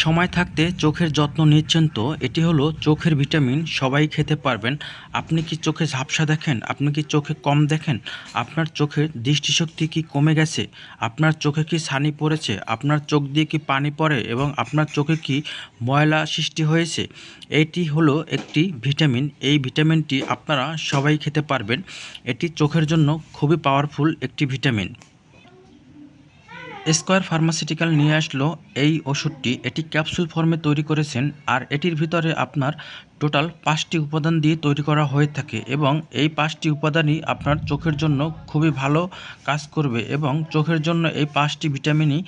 সময় থাকতে চোখের যত্ন নিচ্ছেন তো? এটি হলো চোখের ভিটামিন। সবাই খেতে পারবেন। আপনি কি চোখে ঝাপসা দেখেন? আপনি কি চোখে কম দেখেন? আপনার চোখের দৃষ্টিশক্তি কি কমে গেছে? আপনার চোখে কি ছানি পড়েছে? আপনার চোখ দিয়ে কি পানি পড়ে? এবং আপনার চোখে কি ময়লা সৃষ্টি হয়েছে? এটি হলো একটি ভিটামিন। এই ভিটামিনটি আপনারা সবাই খেতে পারবেন। এটি চোখের জন্য খুবই পাওয়ারফুল একটি ভিটামিন। স্কয়ার ফার্মাসিউটিক্যাল নিয়ে আসলো এই ওষুধটি। এটি ক্যাপসুল ফর্মে তৈরি করেছেন আর এটির ভিতরে আপনার টোটাল পাঁচটি উপাদান দিয়ে তৈরি করা হয়ে থাকে এবং এই পাঁচটি উপাদানই আপনার চোখের জন্য খুবই ভালো কাজ করবে এবং চোখের জন্য এই পাঁচটি ভিটামিনই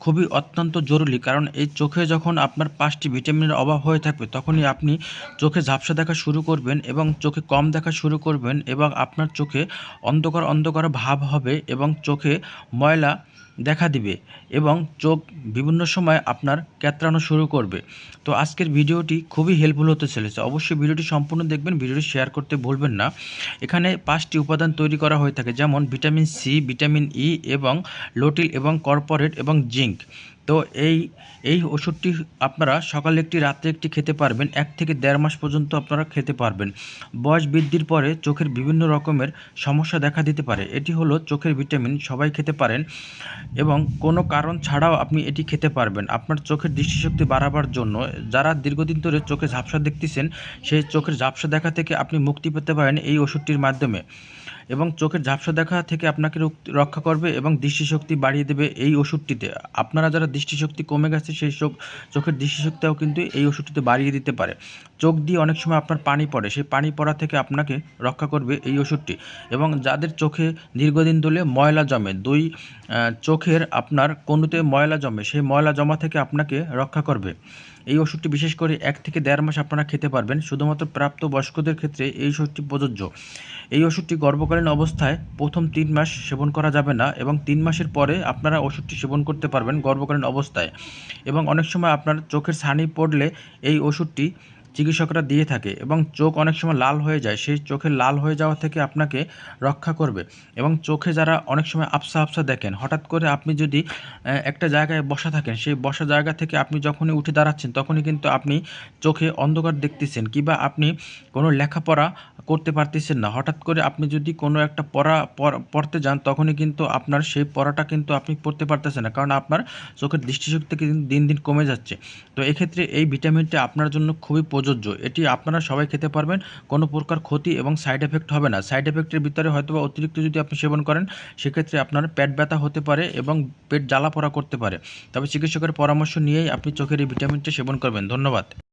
খুবই অত্যন্ত জরুরি কারণ এই চোখে যখন আপনার পাঁচটি ভিটামিনের অভাব হয়ে থাকবে তখনই আপনি চোখে ঝাপসা দেখা শুরু করবেন এবং চোখে কম দেখা শুরু করবেন এবং আপনার চোখে অন্ধকার অন্ধকার ভাব হবে এবং চোখে ময়লা দেখা দিবে এবং চোখ বিভিন্ন সময় আপনার ক্যাতরানো শুরু করবে। তো আজকের ভিডিওটি খুবই হেল্পফুল হতে চলেছে। অবশ্যই ভিডিওটি সম্পূর্ণ দেখবেন, ভিডিওটি শেয়ার করতে ভুলবেন না। এখানে পাঁচটি উপাদান তৈরি করা হয়ে থাকে, যেমন ভিটামিন সি ভিটামিন ই এবং লোটিল এবং কর্পোরেট এবং জিঙ্ক তো এই এই ওষুধটি আপনারা সকালে একটি রাত্রে একটি খেতে পারবেন। এক থেকে দেড় মাস পর্যন্ত আপনারা খেতে পারবেন। বয়স বৃদ্ধির পরে চোখের বিভিন্ন রকমের সমস্যা দেখা দিতে পারে। এটি হলো চোখের ভিটামিন, সবাই খেতে পারেন এবং কোনো কারণ ছাড়াও আপনি এটি খেতে পারবেন। আপনার চোখের দৃষ্টিশক্তি বাড়াবার জন্য যারা দীর্ঘদিন ধরে চোখে ঝাপসা দেখতেছেন, সেই চোখের ঝাপসা দেখা থেকে আপনি মুক্তি পেতে পারেন এই ওষুধটির মাধ্যমে। এবং চোখের ঝাপসা দেখা থেকে আপনাকে রুক- রক্ষা করবে এবং দৃষ্টিশক্তি বাড়িয়ে দেবে এই ওষুধটিতে। আপনারা যারা দৃষ্টিশক্তি কমে গেছে, সেই চোখের দৃষ্টিশক্তিও কিন্তু এই ওষুধটিতে বাড়িয়ে দিতে পারে। চোখ দিয়ে অনেক সময় আপনার পানি পড়ে, সেই পানি পড়া থেকে আপনাকে রক্ষা করবে এই ওষুধটি। এবং যাদের চোখে দীর্ঘদিন ধরে ময়লা জমে, দুই চোখের আপনার কোনোতে ময়লা জমে, সেই ময়লা জমা থেকে আপনাকে রক্ষা করবে। এই ওষুধটি বিশেষ করে এক থেকে দেড় মাস আপনারা খেতে পারবেন, শুধুমাত্র প্রাপ্ত বয়স্কদের ক্ষেত্রে এই ওষুধটি প্রযোজ্য। এই ওষুধটি গর্ভকালীন অবস্থায় প্রথম তিন মাস সেবন করা যাবে না এবং তিন মাসের পরে আপনারা ওষুধটি সেবন করতে পারবেন গর্ভকালীন অবস্থায়। এবং অনেক সময় আপনার চোখের ছানি পড়লে এই ওষুধটি চিকিৎসকরা দিয়ে থাকে এবং চোখ অনেক সময় লাল হয়ে যায়, সেই চোখের লাল হয়ে যাওয়া থেকে আপনাকে রক্ষা করবে এবং চোখে যারা অনেক সময় আফসা আবসা দেখেন, হঠাৎ করে আপনি যদি একটা জায়গায় বসা থাকেন, সেই বসা জায়গা থেকে আপনি যখনই উঠে দাঁড়াচ্ছেন, তখনই কিন্তু আপনি চোখে অন্ধকার দেখতেছেন কিংবা আপনি কোনো লেখাপড়া করতে পারতেছেন না। হঠাৎ করে আপনি যদি কোনো একটা পড়া, পড়- পড়তে যান, তখনই কিন্তু আপনার সেই পড়াটা কিন্তু আপনি পড়তে পারতেছেন না। কারণ আপনার চোখের দৃষ্টিশক্তি দিন দিন কমে যাচ্ছে। তো এক্ষেত্রে এই ভিটামিনটি আপনার জন্য খুবই প্রযোজ্য। এটি আপনারা সবাই খেতে পারবেন, কোনো প্রকার ক্ষতি এবং সাইড এফেক্ট হবে না। সাইড এফেক্টের ভিতরে হয়তো বা অতিরিক্ত যদি আপনি সেবন করেন, সেক্ষেত্রে আপনার পেট ব্যথা হতে পারে এবং পেট জ্বালা পোড়া করতে পারে। তবে চিকিৎসকের পরামর্শ নিয়েই আপনি চোখের এই ভিটামিনটি সেবন করবেন। ধন্যবাদ।